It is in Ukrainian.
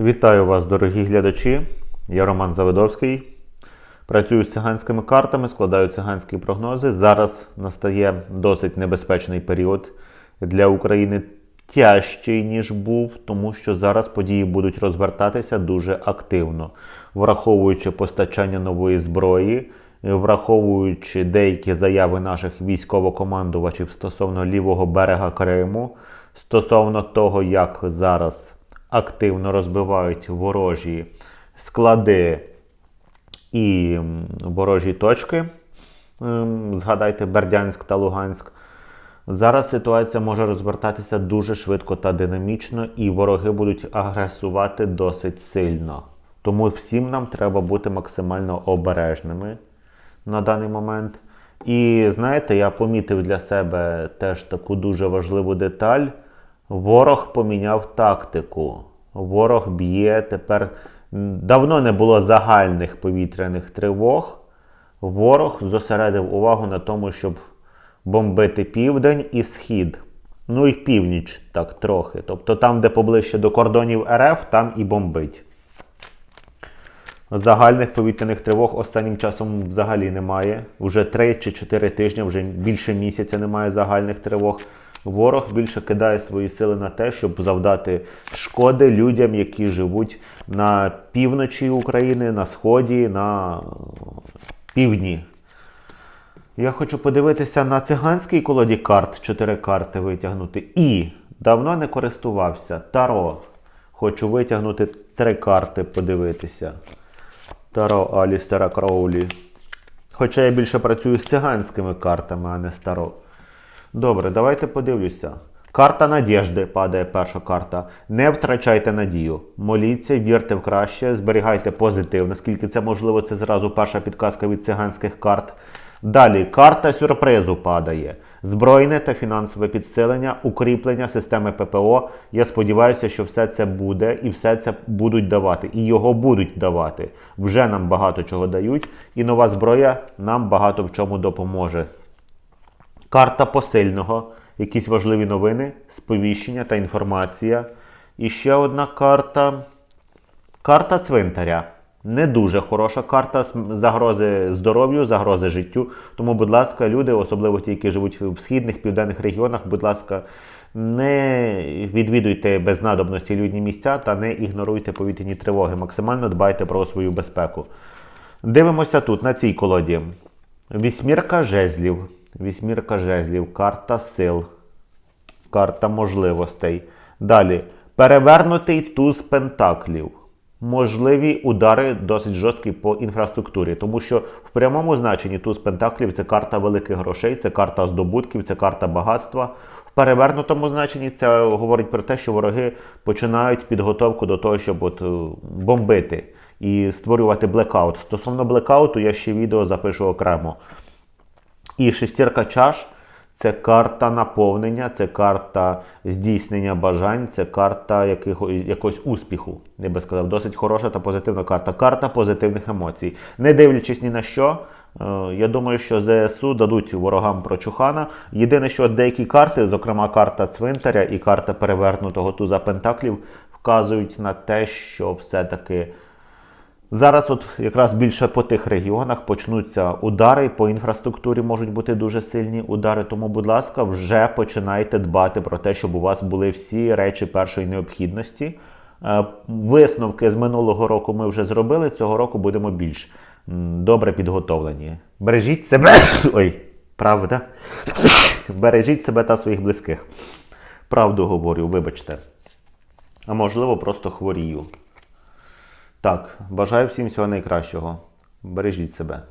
Вітаю вас, дорогі глядачі. Я Роман Завидовський. Працюю з циганськими картами, складаю циганські прогнози. Зараз настає досить небезпечний період для України, тяжчий, ніж був, тому що зараз події будуть розвертатися дуже активно, враховуючи постачання нової зброї, враховуючи деякі заяви наших військовокомандувачів стосовно лівого берега Криму, стосовно того, як зараз активно розбивають ворожі склади і ворожі точки. Ем, Згадайте Бердянськ та Луганськ. Зараз ситуація може розвертатися дуже швидко та динамічно, і вороги будуть агресувати досить сильно. Тому всім нам треба бути максимально обережними на даний момент. І знаєте, я помітив для себе теж таку дуже важливу деталь. Ворог поміняв тактику. Ворог б'є тепер. Давно не було загальних повітряних тривог. Ворог зосередив увагу на тому, щоб бомбити південь і схід. Ну і північ так трохи. Тобто там, де поближче до кордонів РФ, там і бомбить. Загальних повітряних тривог останнім часом взагалі немає. Уже 3 чи 4 тижні, вже більше місяця немає загальних тривог. Ворог більше кидає свої сили на те, щоб завдати шкоди людям, які живуть на півночі України, на сході, на півдні. Я хочу подивитися на циганський колоді карт, 4 карти витягнути. І давно не користувався. Таро. Хочу витягнути 3 карти, подивитися. Таро Алістера Кроулі. Хоча я більше працюю з циганськими картами, а не з таро. Добре, давайте подивлюся. Карта надіжди падає перша карта. Не втрачайте надію. Моліться, вірте в краще, зберігайте позитив. Наскільки це можливо, це зразу перша підказка від циганських карт. Далі карта сюрпризу падає. Збройне та фінансове підсилення, укріплення системи ППО. Я сподіваюся, що все це буде і все це будуть давати. І його будуть давати. Вже нам багато чого дають, і нова зброя нам багато в чому допоможе. Карта посильного, якісь важливі новини, сповіщення та інформація. І ще одна карта. Карта цвинтаря. Не дуже хороша карта загрози здоров'ю, загрози життю. Тому, будь ласка, люди, особливо ті, які живуть в східних південних регіонах, будь ласка, не відвідуйте без надобності людні місця та не ігноруйте повітряні тривоги. Максимально дбайте про свою безпеку. Дивимося тут, на цій колоді. Вісьмірка жезлів. Вісьмірка жезлів, карта сил, карта можливостей. Далі. Перевернутий туз пентаклів. Можливі удари досить жорсткі по інфраструктурі, тому що в прямому значенні туз пентаклів це карта великих грошей, це карта здобутків, це карта багатства. В перевернутому значенні це говорить про те, що вороги починають підготовку до того, щоб от, е, бомбити і створювати блекаут. Стосовно блекауту, я ще відео запишу окремо. І шестірка чаш це карта наповнення, це карта здійснення бажань, це карта якого, якогось успіху. Я би сказав, досить хороша та позитивна карта. Карта позитивних емоцій. Не дивлячись ні на що. е, Я думаю, що ЗСУ дадуть ворогам прочухана. Єдине, що деякі карти, зокрема карта цвинтаря і карта перевернутого туза Пентаклів, вказують на те, що все-таки Зараз, от якраз більше по тих регіонах почнуться удари по інфраструктурі можуть бути дуже сильні удари. Тому, будь ласка, вже починайте дбати про те, щоб у вас були всі речі першої необхідності. Е, Висновки з минулого року ми вже зробили. Цього року будемо більш добре підготовлені. Бережіть себе. Ой, правда. Бережіть себе та своїх близьких. Правду говорю, вибачте. А можливо, просто хворію. Так, бажаю всім всього найкращого. Бережіть себе.